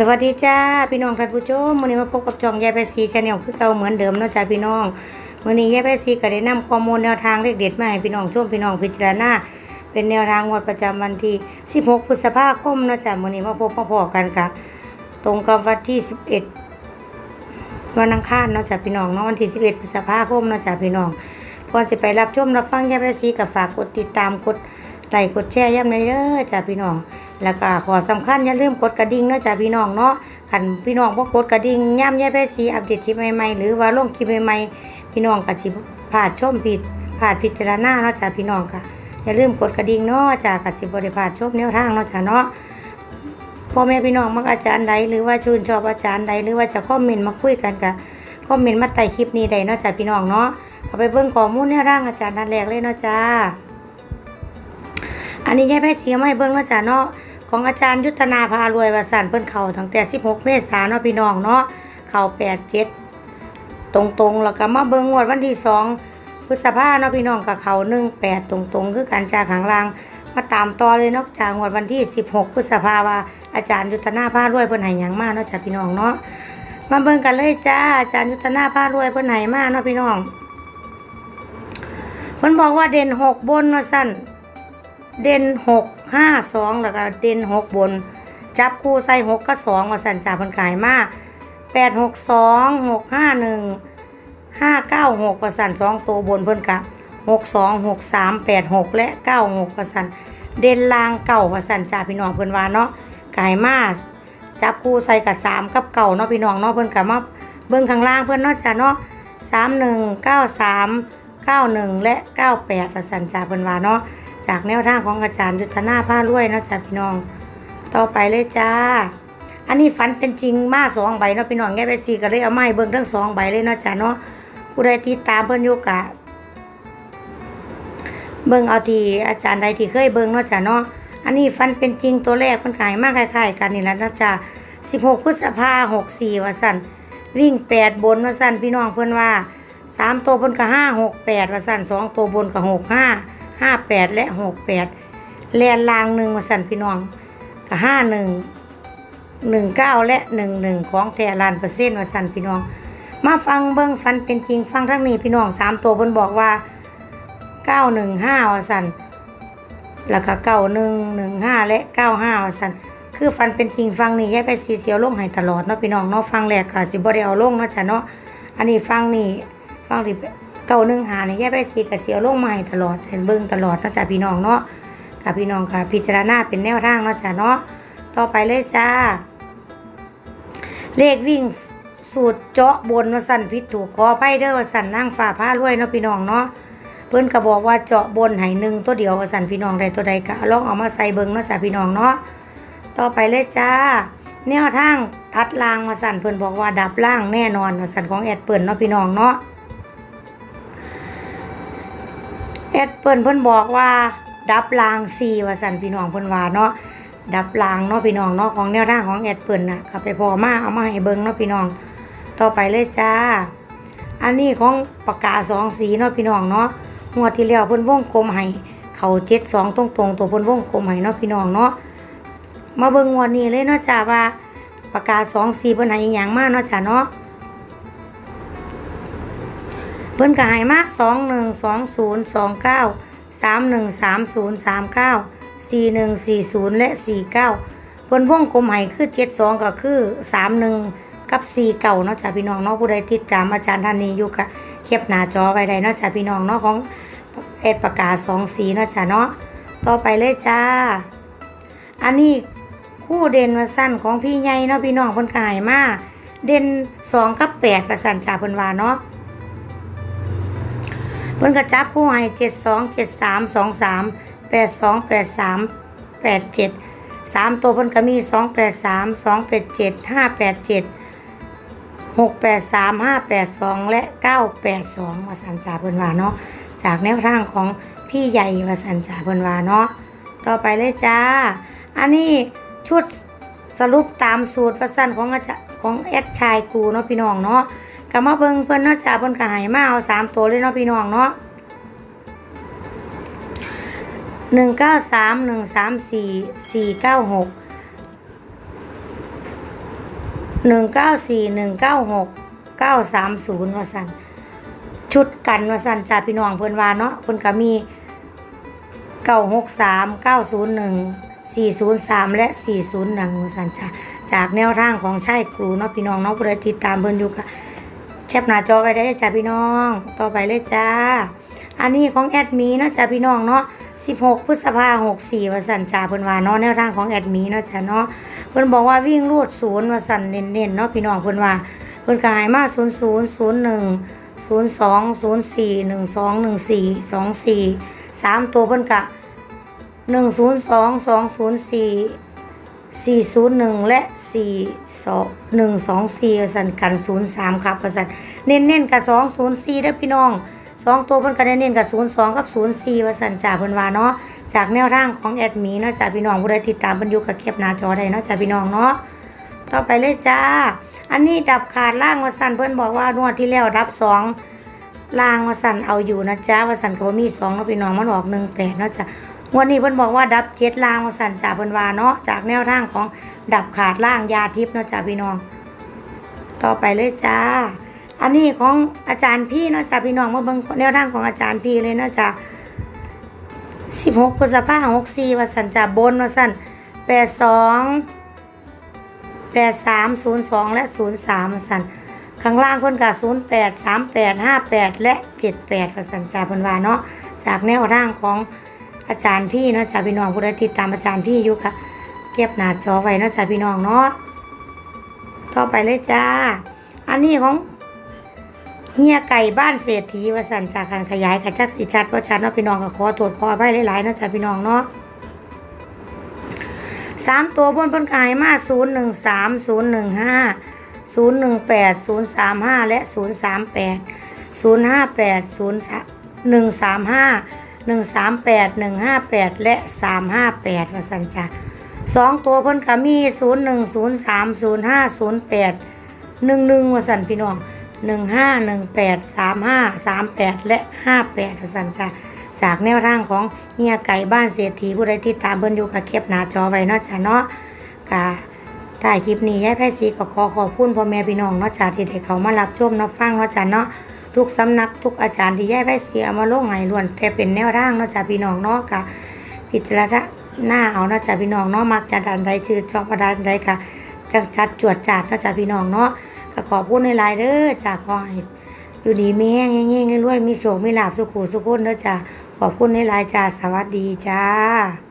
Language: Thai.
สวัสดีจ้าพี่น้องท่านผู้ชมวันนี้มาพบกับจองยายแปซีชาแนลคือเก่าเหมือนเดิมเนาะจ้าพี่น้องวันนี้ยายแปซีก็ได้นำข้อมูลแนวทางเลขเด็ดมาให้พี่น้องชมพี่น้องพิจารณาเป็นแนวทางงวดประจำวันที่ 16 พฤษภาคมเนาะจ้าวันนี้มาพบมาพอกันค่ะ ตรงกับวันที่ 11 วันอังคารเนาะจ้าพี่น้องเนาะวันที่ 11 พฤษภาคมเนาะจ้าพี่น้องก่อนจะไปรับชมรับฟังยายแปซีกับฝากกดติดตามกด ไลค์กดแชร์ย้ำในเด้อจ้าพี่น้อง แล้วก็ขอสำคัญอย่าลืมกดกระดิ่งเนาะจ้าพี่น้องเนาะคันพี่น้องบ่กดกระดิ่งย่ำแย่แพสีอัปเดตคลิปใหม่ๆหรือว่าลงคลิปใหม่ๆพี่น้องก็สิพลาชมผิดพลาพิจารณาเนาะจ้าพี่น้องค่ะอย่าลืมกดกระดิ่งเนาะจ้าก็สิบ่ได้พาดชมแนวทางเนาะจ้าเนาะพ่อแม่พี่น้องมักอาจารย์ใดหรือว่าชื่นชอบอาจารย์ใดหรือว่าจะคอมเมนต์มาคุยกันก็คอมเมนต์มาใต้คลิปนี้ได้เนาะจ้าพี่น้องเนาะเอาไปเบิ่งข้อมูลแนวทางอาจารย์นัดแรกเลยเนาะจ้า อันนี้ยายแพทย์เสียมาให้เบิ่งเนาะจ้ะเนาะของอาจารย์ยุทธนาพารวยวาสันเพิ่นเข้าตั้งแต่ 16 เมษายนเนาะพี่น้องเนาะเข้า87 ตรงๆ แล้วก็มาเบิ่งงวดวันที่ 2 พฤษภาเนาะพี่น้องก็เข้า18 ตรงๆ คือกันจากข้างล่างมาตามต่อเลยนาะจากงวดวันที่ 16 พฤษภาว่าอาจารย์ยุทธนาพารวยเพิ่นให้หยังมาเนาะจ้ะพี่น้องเนาะมาเบิ่งกันเลยจ้าอาจารย์ยุทธนาพารวยเพิ่นให้มาเนาะพี่น้องเพิ่นบอกว่าเด่นหกบนว่าซั่น เด่นหกห้าสองแล้วก็เด่นหกบน จับคู่ใส่หกก็สองว่าสันจ่าเพิ่นขายมาแปดหกสองหกห้าหนึ่งห้าเก้าหกว่าสันสองตัวบนเพิ่นกะหกสองหกสามแปดหกและเก้าหกว่าสันเด่นลางเก่าว่าสันจ่าพี่น้องเพิ่นว่าเนาะขายมาจับคู่ใส่กับสามกับเก่าเนาะพี่น้องเนาะเพิ่นกะมาเบิ่งข้างล่างเพิ่นเนาะจ้ะเนาะสามหนึ่งเก้าสามเก้าหนึ่งและเก้าแปดว่าสันจ่าเพิ่นว่าเนาะ จากแนวทางของอาจารย์ยุทธนาผ้ารวยเนาะจ้ะพี่น้อง ต่อไปเลยจ้า อันนี้ฝันเป็นจริงมาสองใบเนาะพี่น้องแง่ไปสี่ก็เลยเอาไม้เบิ่งทั้งสองใบเลยเนาะจ้ะเนาะผู้ใดติดตามเพิ่นอยู่กะเบิ่งเอาทีอาจารย์ใดที่เคยเบิ่งเนาะจ้ะเนาะอันนี้ฝันเป็นจริงตัวแรกเพิ่นขายมากคล้ายๆกันนี่แหละเนาะจ้ะ16 พฤษภาหกสี่ว่าสั่นวิ่งแปดบนว่าสั่นพี่น้องเพิ่อนว่าสามตัวบนก็ห้าหกแปดว่าสั่นสองตัวบนก็หกห้า ห้าแปดและหกแปดแลนลางหนึ่งมาสั่นพี่น้องกับห้าหนึ่งหนึ่งเก้าและหนึ่งหนึ่งของแทลานเปอร์เซ็นต์มาสั่นพี่น้อง มาฟังเบิ้งฟันเป็นจริงฟังทั้งนี้พี่น้องสามตัวบนบอกว่าเก้าหนึ่งห้าว่าสั่นแล้วก็เก้าหนึ่งหนึ่งห้าและเก้าห้าว่าสั่นคือฟันเป็นจริงฟังนี่แยกไปสีเสียวลงให้ตลอดเนาะพี่น้องเนาะฟังแรกก็สิบ่ได้เอาลงเนาะจ้ะเนาะอันนี้ฟังนี่ฟังที่ เก่าหนึ่งหาเนี่ยแยกไปสีกับเสียวลงมาให้ตลอดเห็นเบิ่งตลอดนาะจ้ะพี่น้องเนาะค่ะพี่น้องค่ะพิจารณาเป็นแนวทางนาะจ้ะเนาะต่อไปเลยจ้า เลขวิ่งสูตรเจาะบนว่าสั่นพิษถูกคอไพ่เด้อว่าสั่นนั่งฝ่าผ้ารวยเนาะพี่น้องเนาะเพิ่นก็บอกว่าเจาะบนให้หนึ่งตัวเดียวว่าสั่นพี่น้องใดตัวใดก็ลองเอามาใส่เบิ่งนาะจ้ะพี่น้องเนาะต่อไปเลยจ้าแนวทางทัดลางมาสั่นเพิ่นบอกว่าดับล่างแน่นอนว่าสั่นของแอดเปิ่นเนาะพี่น้องเนาะ แอดเปิ้นเพิ่นบอกว่า ดับลางซีว่าสันพี่น้องเพิ่นว่าเนาะดับลางเนาะพี่น้องเนาะของแนวทางของแอดเปิ้นน่ะก็ไปพอมาเอามาให้เบิ่งเนาะพี่น้อง ต่อไปเลยจ้า อันนี้ของปากกาสองสีเนาะพี่น้องเนาะงวดที่แล้วเพิ่นวงกลมให้เขาเจ็ดสองตรงๆตัวเพิ่นวงกลมให้เนาะพี่น้องเนาะมาเบิ่งงวดนี้เลยเนาะจ้าว่าปากกาสองสีเพิ่นให้อีหยังมากเนาะจ้าเนาะ เพิ่นก็ให้มาสองหนึ่งสองศูนย์สองเก้าสามหนึ่งสามศูนย์สามเก้าสี่หนึ่งสี่ศูนย์และสี่เก้าเพิ่นวงกลมให้คือเจ็ดสองก็คือสามหนึ่งกับสี่เก้าเนาะจ้าพี่น้องเนาะผู้ใดติดตามอาจารย์ท่านนี้อยู่ก็เก็บหน้าจอไว้ได้เนาะจ้าพี่น้องเนาะของเอ็ดประกาศสองสีเนาะจ้าเนาะต่อไปเลยจ้า อันนี้คู่เด่นว่าสั้นของพี่ใหญ่เนาะพี่น้องเพิ่นก็ให้มาเด่นสองกับแปดว่าสั้นจ้าเพิ่นว่าเนาะ เพิ่นก็จับผู้ให้เจ็ดสองเจ็ดสามสองสามแปดสองแปดสามแปดเจ็ดสามตัวเพิ่นก็มีสองแปดสามสองแปดเจ็ดห้าแปดเจ็ดหกแปดสามห้าแปดสองและเก้าแปดสองวาสันจ่าเพิ่นว่าเนาะจากแนวทางของพี่ใหญ่วาสันจ่าเพิ่นว่าเนาะต่อไปเลยจ้า อันนี้ชุดสรุปตามสูตรวาสันของอาจารย์ของแอดชายกูเนาะพี่น้องเนาะ ก็มาเบิ่งเพิ่นเนาะจ้าเพิ่นก็ให้มาเอาสามตัวเลยเนาะพี่น้องเนาะหนึ่งเก้าสามหนึ่งสามสี่สี่เก้าหกหนึ่งเก้าสี่หนึ่งเก้าหกเก้าสามศูนย์วาสันชุดกันวาสันจ่าพี่น้องเพิ่นว่าเนาะเพิ่นก็มีเก้าหกสามเก้าศูนย์หนึ่งสี่ศูนย์สามและสี่ศูนย์หนึ่งวาสันจ้าจากแนวทางของชายครูเนาะพี่น้องเนาะผู้ใดติดตามเพิ่นอยู่ค่ะ แคปหน้าจอไว้ได้จ้าพี่น้อง ต่อไปเลยจ้า อันนี้ของแอดมีเนาะจ้าพี่น้องเนาะ16 พฤษภาคม64ว่าสันจ่าเพิ่นว่าเนาะแนวทางของแอดมีเนาะจ้าเนาะเพิ่นบอกว่าวิ่งรูดศูนย์ว่าสั่นเน้นๆเนาะพี่น้องเพิ่นว่าเพิ่นก็ให้มา0 0 0 1 0 2 0 4 1 2 1 4 2 4 3 ตัวเพิ่นก็1 0 2 2 0 4 4 0 1 และ 4 2 1 2 4ว่าสั่นกัน 0 3 ครับว่าสั่นเน้นๆกับ 2 0 4ด้อพี่น้องสองตัวเพิ่นก็เน้นๆกับ 0 2 กับ 0 4ว่าสั่นจ้าเพิ่นว่าเนาะจากแนวทางของแอดมีเนาะจ้าพี่น้องผู้ใดติดตามเพิ่นอยู่กับแคปหน้าจอได้เนาะจ้าพี่น้องเนาะต่อไปเลยจ้า อันนี้ดับขาดล่างวสันเพิ่นบอกว่านวดที่แล้วดับสองล่างวสันเอาอยู่นะจ้าวสันก็บ่มีสองเนาะพี่น้องมันออกหนึ่งแปดเนาะจ้า วันนี้เพิ่นบอกว่าดับเจ็ดล่างวาสันจ้าเพิ่นว่าเนาะจากแนวทางของดับขาดล่างยาทิพย์เนาะจ้าพี่น้อง ต่อไปเลยจ้า อันนี้ของอาจารย์พี่เนาะจ้าพี่น้องมาเบิ่งแนวทางของอาจารย์พี่เลยเนาะจ้าสิบหกพฤษภาหกสี่วสันจะบนวสันแปดสองแปดสามศูนย์สองและศูนย์สามวสันข้างล่างคนกับศูนย์แปดสามแปดห้าแปดและเจ็ดแปดวสันจาเพิ่นว่าเนาะจากแนวร่างของ อาจารย์พี่เนาะจาพี่น้องผู้ใดติดตามอาจารย์พี่อยู่ค่ะ เก็บหน้าจอไว้เนาะจาพี่น้องเนาะต่อไปเลยจ้า อันนี้ของเฮียไก่บ้านเศรษฐีวสันจากการขยายกระจักสีชัดว่าะชัดเนาะพี่น้องก็ขอตรวจขอไปหลายๆเนาะจ้ะพี่น้องเนาะสามตัวบนพ้นกายมาศูนย์หนึ่งสามศูนย์หนึ่งห้าศูนย์หนึ่งแปดศูนย์สามห้าและศูนย์สามแปดศูนย์ห้าแปดศูนย์หนึ่งสามห้า หนึ่งสามแปดหนึ่งห้าแปดและสามห้าแปดวสันจ้ะสองตัวพ้นกามีศูนย์หนึ่งศูนย์สามศูนย์ห้าศูนย์แปดหนึ่งหนึ่งวสันพี่น้องหนึ่งห้าหนึ่งแปดสามห้าสามแปดและห้าแปดสันจ้ะจากแนวทางของเฮียไก่บ้านเศรษฐีผู้ใดที่ตามเพิ่นอยู่กับเก็บหน้าจอไว้เนาะจ้ะเนาะกะถ่ายคลิปนี้ยายไพศรีก็ขอขอบคุณพ่อแม่พี่น้องเนาะจ้ะที่ได้เขามารับชมรับฟังเนาะจ้ะเนาะ ทุกสำนักทุกอาจารย์ที่ยายไพศรีเอามาลงให้ล้วนแต่เป็นแนวทางเนาะจ้ะพี่น้องเนาะกะพิจารณาหน้าเอาเนาะจ้ะพี่น้องเนาะมักจะดันใดชื่อชองประดานใดค่ะจังจัดจวดจาดเนาะจ้ะพี่น้องเนาะก็ขอพูดในไลน์เด้อจ้าขอให้อยู่ดีไมีแห้งแห้งๆรวยมีโชคมีลาบสุขุสุขคนเด้อจ้าขอบคุณในไลน์จ้าสวัสดีจ้า